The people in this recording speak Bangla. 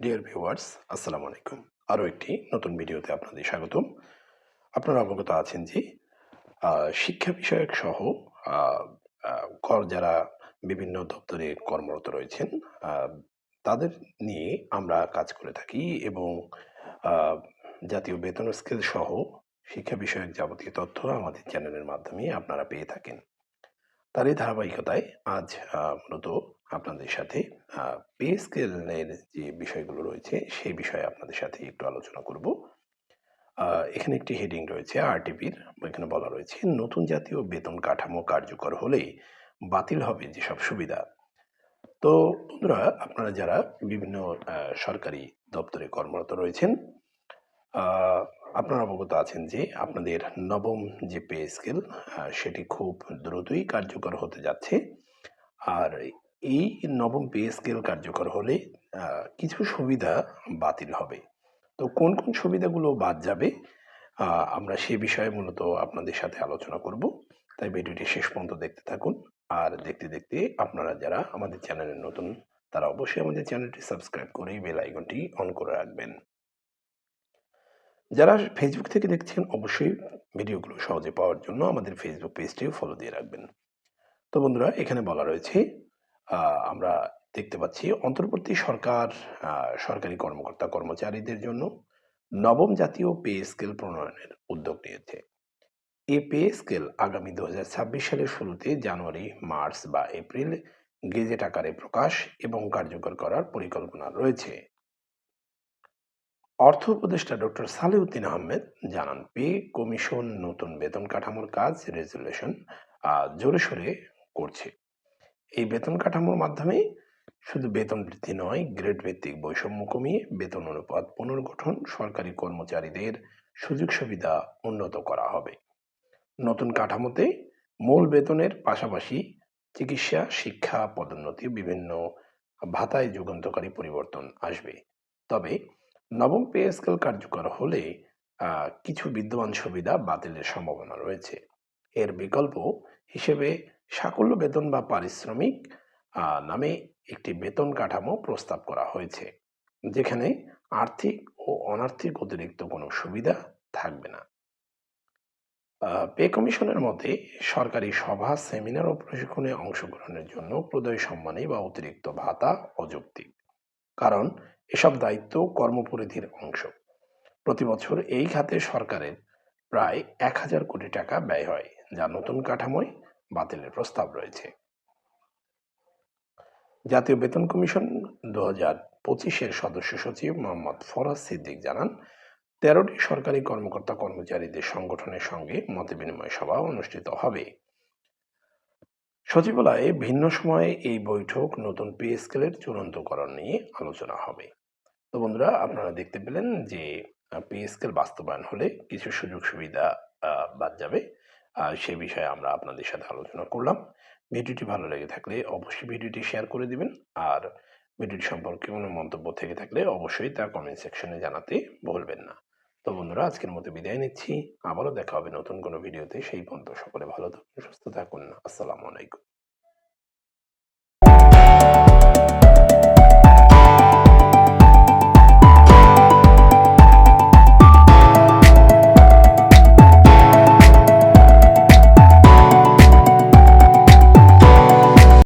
ডিয়ার ভিউয়ার্স আসসালামু আলাইকুম। আরও একটি নতুন ভিডিওতে আপনাদের স্বাগতম। আপনারা অবগত আছেন যে শিক্ষা বিষয়ক সহ কর যারা বিভিন্ন দপ্তরে কর্মরত রয়েছেন তাদের নিয়ে আমরা কাজ করে থাকি এবং জাতীয় বেতন স্কেল সহ শিক্ষা বিষয়ক যাবতীয় তথ্য আমাদের চ্যানেলের মাধ্যমে আপনারা পেয়ে থাকেন। তারই ধারাবাহিকতায় আজ মূলত আপনাদের সাথে পে স্কেলের যে বিষয়গুলো রয়েছে, সেই বিষয়ে আপনাদের সাথে একটু আলোচনা করব। এখানে একটি হেডিং রয়েছে আরটিপির এখানে বলা রয়েছে, নতুন জাতীয় বেতন কাঠামো কার্যকর হলে বাতিল হবে যেসব সুবিধা। তো বন্ধুরা, আপনারা যারা বিভিন্ন সরকারি দপ্তরে কর্মরত রয়েছেন আপনারা অবগত আছেন যে আপনাদের নবম যে পে স্কেল সেটি খুব দ্রুতই কার্যকর হতে যাচ্ছে। আর এই নবম পে স্কেল কার্যকর হলে কিছু সুবিধা বাতিল হবে। তো কোন কোন সুবিধাগুলো বাদ যাবে আমরা সে বিষয়ে মূলত আপনাদের সাথে আলোচনা করব। তাই ভিডিওটি শেষ পর্যন্ত দেখতে থাকুন। আর দেখতে দেখতে আপনারা যারা আমাদের চ্যানেলে নতুন, তারা অবশ্যই আমাদের চ্যানেলটি সাবস্ক্রাইব করে বেল আইকনটি অন করে রাখবেন। যারা ফেসবুক থেকে দেখছেন, অবশ্যই ভিডিওগুলো সহজে পাওয়ার জন্য আমাদের ফেসবুক পেজটিও ফলো দিয়ে রাখবেন। তো বন্ধুরা, এখানে বলা রয়েছে আমরা দেখতে পাচ্ছি অন্তর্বর্তী সরকার সরকারি কর্মকর্তা কর্মচারীদের জন্য নবম জাতীয় পে স্কেল প্রণয়নের উদ্যোগ নিয়েছে। এ পে স্কেল আগামী দু হাজার ছাব্বিশ সালের শুরুতে জানুয়ারি, মার্চ বা এপ্রিল গেজেট আকারে প্রকাশ এবং কার্যকর করার পরিকল্পনা রয়েছে। অর্থ উপদেষ্টা ডক্টর সালেউদ্দিন আহমেদ জানান, পে কমিশন নতুন বেতন কাঠামোর কাজ রেজুলেশন জোরে সোরে করছে। এই বেতন কাঠামোর মাধ্যমে শুধু বেতন বৃদ্ধি নয়, গ্রেড ভিত্তিক বৈষম্য কমিয়ে বেতন অনুপাত পুনর্গঠন, সরকারি কর্মচারীদের সুযোগ সুবিধা উন্নত করা হবে। নতুন কাঠামোতে মূল বেতনের পাশাপাশি চিকিৎসা, শিক্ষা, পদোন্নতি বিভিন্ন ভাতায় যুগান্তকারী পরিবর্তন আসবে। তবে নবম পে স্কেল কার্যকর হলে কিছু বিদ্যমান সুবিধা বাতিলের সম্ভাবনা রয়েছে। এর বিকল্প হিসেবে সাকল্য বেতন বা পারিশ্রমিক নামে একটি বেতন কাঠামো প্রস্তাব করা হয়েছে, যেখানে আর্থিক ও অনার্থিক অতিরিক্ত কোনো সুবিধা থাকবে না। পে কমিশনের মতে সরকারি সভা, সেমিনার ও প্রশিক্ষণে অংশগ্রহণের জন্য প্রদয় সম্মানী বা অতিরিক্ত ভাতা অযৌক্তিক, কারণ এসব দায়িত্ব কর্মপরিধির অংশ। প্রতি বছর এই খাতে সরকারের প্রায় এক হাজার কোটি টাকা ব্যয় হয়। যা নতুন কাঠামোয় বাতিলের প্রস্তাব রয়েছে। জাতীয় বেতন কমিশন দু হাজার পঁচিশের সদস্য সচিব মোহাম্মদ ফরাজ সিদ্দিক জানান, তেরোটি সরকারি কর্মকর্তা কর্মচারীদের সংগঠনের সঙ্গে মতবিনিময় সভা অনুষ্ঠিত হবে। সচিবালয়ে ভিন্ন সময়ে এই বৈঠক নতুন পে স্কেলের চূড়ান্তকরণ নিয়ে আলোচনা হবে। তো বন্ধুরা, আপনারা দেখতে পেলেন যে, পে স্কেল বাস্তবায়ন হলে কিছু সুযোগ সুবিধা বাদ যাবে। সে বিষয়ে আমরা আপনাদের সাথে আলোচনা করলাম। ভিডিওটি ভালো লেগে থাকলে অবশ্যই ভিডিওটি শেয়ার করে দিবেন। আর ভিডিওটি সম্পর্কে কোনো মন্তব্য থেকে থাকলে অবশ্যই তা কমেন্ট সেকশনে জানাতে ভুলবেন না। তো বন্ধুরা, আজকের মতো বিদায় নিচ্ছি। আবারও দেখা হবে নতুন কোনো ভিডিওতে সেই পর্যন্ত সকলে ভালো থাকুন, সুস্থ থাকুন। আসসালামু আলাইকুম।